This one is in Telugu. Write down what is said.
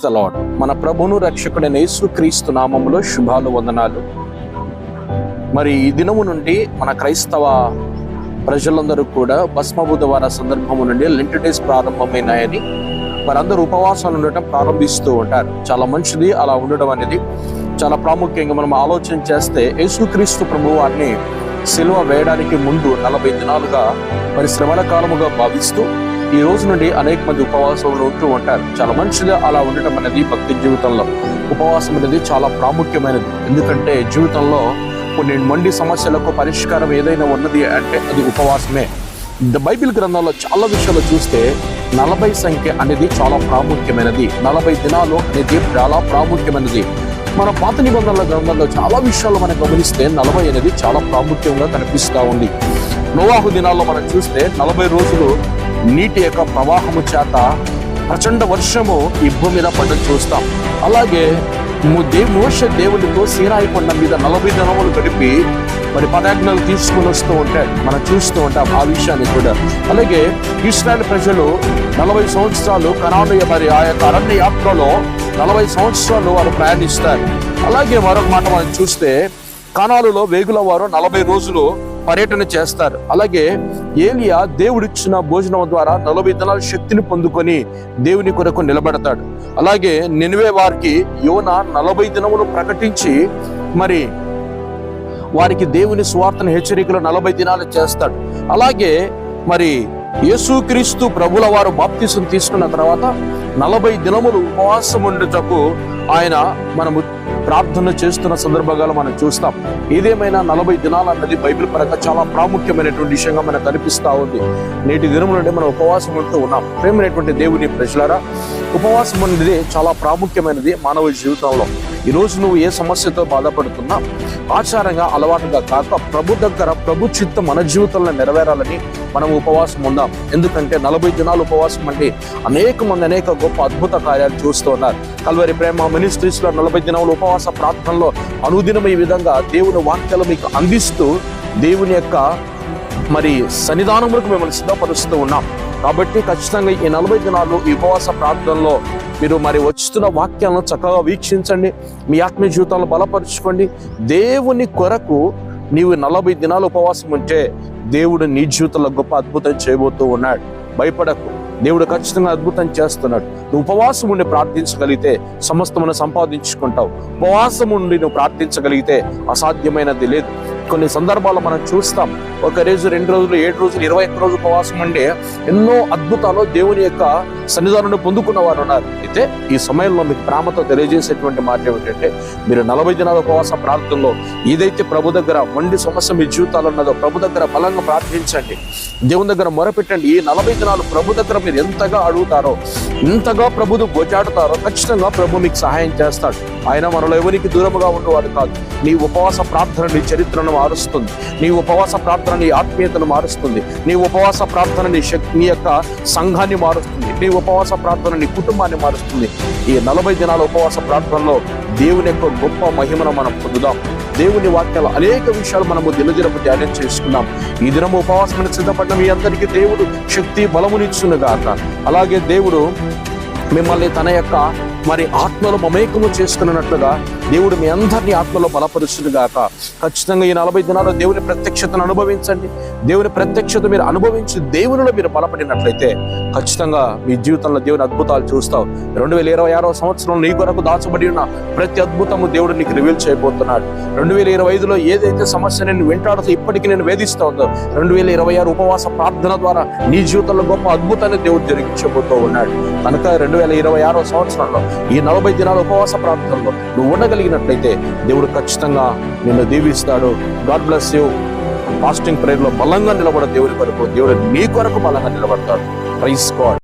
ప్రైస్ ద లాడ్ మన ప్రభును రక్షకుడైన యేసుక్రీస్తు నామంలో శుభాలు వందనాలు. మరి ఈ దినము నుండి మన క్రైస్తవ ప్రజలందరూ కూడా భస్మ బుధవార సందర్భము నుండి లెంట్ డేస్ ప్రారంభమైనాయని వారందరూ ఉపవాసాలు ఉండటం ప్రారంభిస్తూ ఉంటారు. చాలా మంచిది అలా ఉండడం అనేది చాలా ప్రాముఖ్యంగా మనం ఆలోచన చేస్తే యేసుక్రీస్తు ప్రభు వారిని సిలువ వేయడానికి ముందు నలభై దినాలుగా మరి శ్రమల కాలముగా భావిస్తూ ఈ రోజు నుండి అనేక మంది ఉపవాసంలో ఉంటూ ఉంటారు. చాలా మంచిగా అలా ఉండటం అనేది భక్తి జీవితంలో. ఉపవాసం అనేది చాలా ప్రాముఖ్యమైనది. ఎందుకంటే జీవితంలో కొన్ని మండి సమస్యలకు పరిష్కారం ఏదైనా ఉన్నది అంటే అది ఉపవాసమే. ద బైబిల్ గ్రంథంలో చాలా విషయాలు చూస్తే నలభై సంఖ్య అనేది చాలా ప్రాముఖ్యమైనది. నలభై దినాలు అనేది చాలా ప్రాముఖ్యమైనది. మన పాత నిబంధనల గ్రంథంలో చాలా విషయాలు మనం గమనిస్తే నలభై అనేది చాలా ప్రాముఖ్యంగా కనిపిస్తూ ఉంది. నోవాహు దినాల్లో మనం చూస్తే నలభై రోజులు నీటి యొక్క ప్రవాహము చేత ప్రచండ వర్షము ఈ భూమి మీద పడ్డం చూస్తాం. అలాగే ము- దే మోష దేవుడితో సీనాయి కొండ మీద నలభై దినములు గడిపి మరి పదాజ్ఞలు తీసుకుని వస్తూ ఉంటాడు మనం చూస్తూ ఉంటాం ఆ విషయాన్ని కూడా. అలాగే ఇస్రాయల్ ప్రజలు నలభై సంవత్సరాలు కనాను మరి ఆ యొక్క అరణ్య యాత్రలో నలభై సంవత్సరాలు వారు ప్రయాణిస్తారు. అలాగే మరొక మాట మనం చూస్తే కనాలులో వేగుల వారు నలభై రోజులు పర్యటన చేస్తారు. అలాగే ఏలియా దేవుడిచ్చిన భోజనం ద్వారా నలభై దినాల శక్తిని పొందుకొని దేవుని కొరకు నిలబడతాడు. అలాగే నినివే వారికి యోన నలభై దినములు ప్రకటించి మరి వారికి దేవుని స్వార్థను హెచ్చరికలు నలభై దినాలు చేస్తాడు. అలాగే మరి యేసుక్రీస్తు ప్రభుల వారు బాప్తీసం తీసుకున్న తర్వాత నలభై దినములు ఉపవాసం ఉండుటకు ఆయన మనము ప్రార్థన చేస్తున్న సందర్భాలు మనం చూస్తాం. ఏదేమైనా నలభై దినాలు అన్నది బైబిల్ పరంగా చాలా ప్రాముఖ్యమైనటువంటి విషయంగా మనకు కనిపిస్తూ ఉంది. నేటి దినం నుండి మనం ఉపవాసం ఉంటూ ఉన్నాం. ప్రేమైనటువంటి దేవుని ప్రజలారా ఉపవాసం అనేది చాలా ప్రాముఖ్యమైనది మానవ జీవితంలో. ఈ రోజు నువ్వు ఏ సమస్యతో బాధపడుతున్నా ఆచారంగా అలవాటుగా కాక ప్రభు దగ్గర ప్రభు చిత్తం మన జీవితంలో నెరవేరాలని మనం ఉపవాసం ఉందాం. ఎందుకంటే నలభై దినాలు ఉపవాసం అంటే అనేక మంది అనేక గొప్ప అద్భుత కార్యాలు చూస్తూ ఉన్నారు. కల్వరి ప్రేమ మినిస్ట్రీస్లో నలభై దినాలు ఉపవాస ప్రార్థనలో అనుదినం ఈ విధంగా దేవుని వాక్యాలు మీకు అందిస్తూ దేవుని యొక్క మరి సన్నిధానములకు మిమ్మల్ని సిద్ధపరుస్తూ ఉన్నాం. కాబట్టి ఖచ్చితంగా ఈ నలభై దినాలు ఈ ఉపవాస ప్రార్థనలో మీరు మరి వస్తున్న వాక్యాలను చక్కగా వీక్షించండి. మీ ఆత్మీయ జీవితాలను బలపరుచుకోండి. దేవుని కొరకు నీవు నలభై దినాలు ఉపవాసం ఉంటే దేవుడు నీ జీవితంలో గొప్ప అద్భుతం చేయబోతూ ఉన్నాడు. భయపడకు. దేవుడు ఖచ్చితంగా అద్భుతం చేస్తున్నాడు. నువ్వు ఉపవాసం ఉండి ప్రార్థించగలిగితే సమస్తమును సంపాదించుకుంటావు. ఉపవాసం ఉండి నువ్వు ప్రార్థించగలిగితే అసాధ్యమైనది లేదు. కొన్ని సందర్భాల్లో మనం చూస్తాం. ఒక రోజు రెండు రోజులు ఏడు రోజులు ఇరవై ఒక్క రోజు ఉపవాసం అంటే ఎన్నో అద్భుతాలు దేవుని యొక్క సన్నిధానాన్ని పొందుకున్న వారు ఉన్నారు. అయితే ఈ సమయంలో మీకు ప్రేమతో తెలియజేసేటువంటి మాట ఏమిటంటే మీరు నలభై దినాల ఉపవాస ప్రార్థనలో ఏదైతే ప్రభు దగ్గర మండి సమస్య మీ జీవితాలు ఉన్నదో ప్రభు దగ్గర బలంగా ప్రార్థించండి. దేవుని దగ్గర మొరపెట్టండి. ఈ నలభై దినాలు ప్రభు దగ్గర మీరు ఎంతగా అడుగుతారో ఇంతగా ప్రభుదు గోచాడుతారో ఖచ్చితంగా ప్రభు మీకు సహాయం చేస్తాడు. ఆయన మనలో ఎవరికి దూరముగా ఉండేవాడు కాదు. నీ ఉపవాస ప్రార్థన నీ చరిత్రను మారుస్తుంది. నీ ఉపవాస ప్రార్థన నీ ఆత్మీయతను మారుస్తుంది. నీ ఉపవాస ప్రార్థన నీ శక్తి నీ యొక్క సంఘాన్ని మారుస్తుంది. నీ ఉపవాస ప్రార్థన నీ కుటుంబాన్ని మారుస్తుంది. ఈ నలభై దినాల ఉపవాస ప్రార్థనలో దేవుని యొక్క గొప్ప మహిమను మనం పొందుదాం. దేవుని వాక్యాలు అనేక విషయాలు మనము దినదినపు ధ్యానం చేసుకున్నాం ఈ దినము ఉపవాసమైన సిద్ధపడిన మీ అందరికీ దేవుడు శక్తి బలమునిచ్చునుగాక. అలాగే దేవుడు మిమ్మల్ని తన యొక్క మరి ఆత్మలో మమేకము చేసుకున్నట్లుగా దేవుడు మీ అందరినీ ఆత్మలో బలపరుస్తుంది గాక. ఖచ్చితంగా ఈ నలభై దినాల్లో దేవుని ప్రత్యక్షతను అనుభవించండి. దేవుని ప్రత్యక్షత మీరు అనుభవించి దేవునిలో మీరు బలపడినట్లయితే ఖచ్చితంగా మీ జీవితంలో దేవుని అద్భుతాలు చూస్తావు. రెండు వేల ఇరవై ఆరో సంవత్సరంలో నీ కొరకు దాచబడి ఉన్న ప్రతి అద్భుతము దేవుడు నీకు రివీల్ చేయబోతున్నాడు. రెండు వేల ఇరవై ఐదులో ఏదైతే సమస్య నేను వెంటాడుతూ ఇప్పటికీ నేను వేధిస్తా ఉందో రెండు వేల ఇరవై ఆరు ఉపవాస ప్రార్థన ద్వారా నీ జీవితంలో గొప్ప అద్భుతాన్ని దేవుడు జరిగించబోతూ ఉన్నాడు. కనుక రెండు వేల ఇరవై ఆరో సంవత్సరంలో ఈ నలభై దినాల ఉపవాస ప్రార్థనలో నువ్వు ఉండగలిగినట్లయితే దేవుడు ఖచ్చితంగా నిన్ను దీవిస్తాడు. గాడ్ బ్లెస్ యూ ఫాస్టింగ్ ప్రేయర్లో బలంగా నిలబడ దేవుడి కొరకు దేవుడు నీ కొరకు బలంగా నిలబడతాడు. Praise God